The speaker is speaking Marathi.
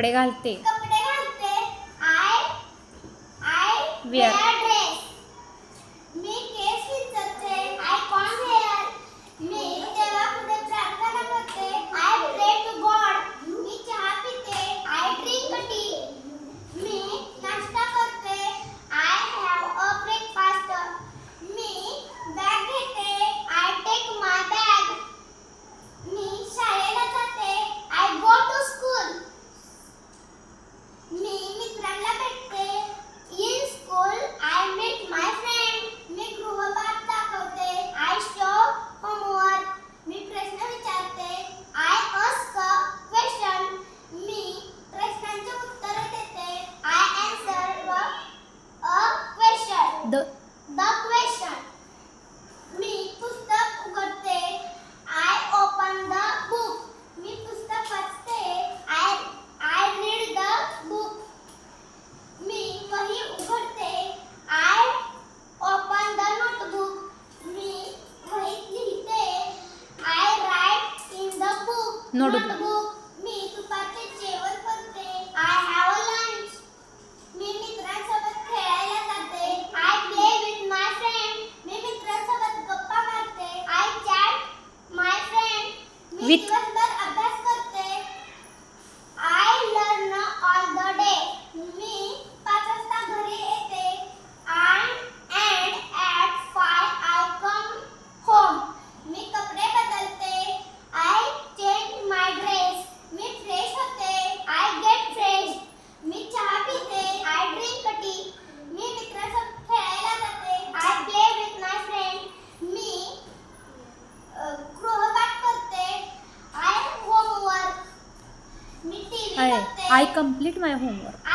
कपडे घालते. वेअर द क्वेश्चन मी पुस्तक उघडते. आय ओपन द बुक मी पुस्तक वाचते. I I read the book मी उघडते. I open the me I write in the book notebook with आहे. I complete my homework